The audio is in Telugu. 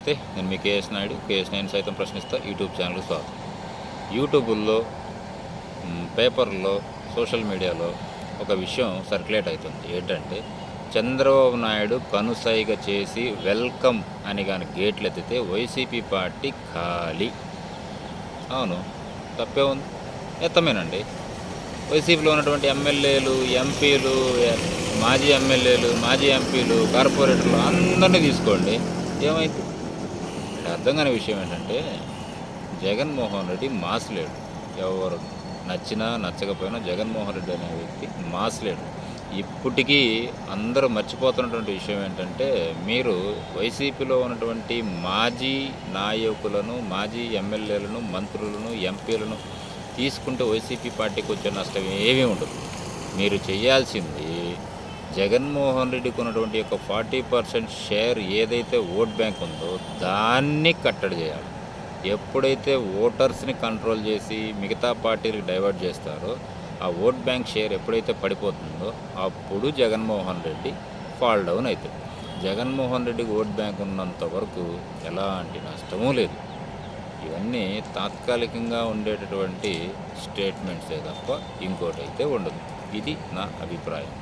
అయితే నేను మీ కేఎస్ నాయుడు కేఎస్ నేను సైతం ప్రశ్నిస్తా యూట్యూబ్ ఛానల్ స్వాగతం. యూట్యూబుల్లో పేపర్లో సోషల్ మీడియాలో ఒక విషయం సర్క్యులేట్ అవుతుంది. ఏంటంటే చంద్రబాబు నాయుడు కనుసైగ చేసి వెల్కమ్ అని కానీ గేట్లు ఎత్తితే వైసీపీ పార్టీ ఖాళీ. అవును తప్పే ఉంది. ఎత్తమేనండి? వైసీపీలో ఉన్నటువంటి ఎమ్మెల్యేలు ఎంపీలు మాజీ ఎమ్మెల్యేలు మాజీ ఎంపీలు కార్పొరేటర్లు అందరినీ తీసుకోండి. ఏమైంది? అర్థం కాని విషయం ఏంటంటే జగన్మోహన్ రెడ్డి మాస్ లేడు. ఎవరు నచ్చినా నచ్చకపోయినా జగన్మోహన్ రెడ్డి అనే వ్యక్తి మాస్ లేడు. ఇప్పటికీ అందరూ మర్చిపోతున్నటువంటి విషయం ఏంటంటే మీరు వైసీపీలో ఉన్నటువంటి మాజీ నాయకులను మాజీ ఎమ్మెల్యేలను మంత్రులను ఎంపీలను తీసుకుంటే వైసీపీ పార్టీకి వచ్చే నష్టం ఏమీ ఉండదు. మీరు చేయాల్సింది జగన్మోహన్ రెడ్డికి ఉన్నటువంటి యొక్క ఫార్టీ పర్సెంట్ షేర్ ఏదైతే ఓట్ బ్యాంక్ ఉందో దాన్ని కట్టడి చేయాలి. ఎప్పుడైతే ఓటర్స్ని కంట్రోల్ చేసి మిగతా పార్టీలకు డైవర్ట్ చేస్తారో ఆ ఓట్ బ్యాంక్ షేర్ ఎప్పుడైతే పడిపోతుందో అప్పుడు జగన్మోహన్ రెడ్డి ఫాల్ డౌన్ అవుతుంది జగన్మోహన్ రెడ్డికి ఓట్ బ్యాంక్ ఉన్నంత వరకు ఎలాంటి నష్టమూ లేదు. ఇవన్నీ తాత్కాలికంగా ఉండేటటువంటి స్టేట్మెంట్సే తప్ప ఇంకోటైతే ఉండదు. ఇది నా అభిప్రాయం.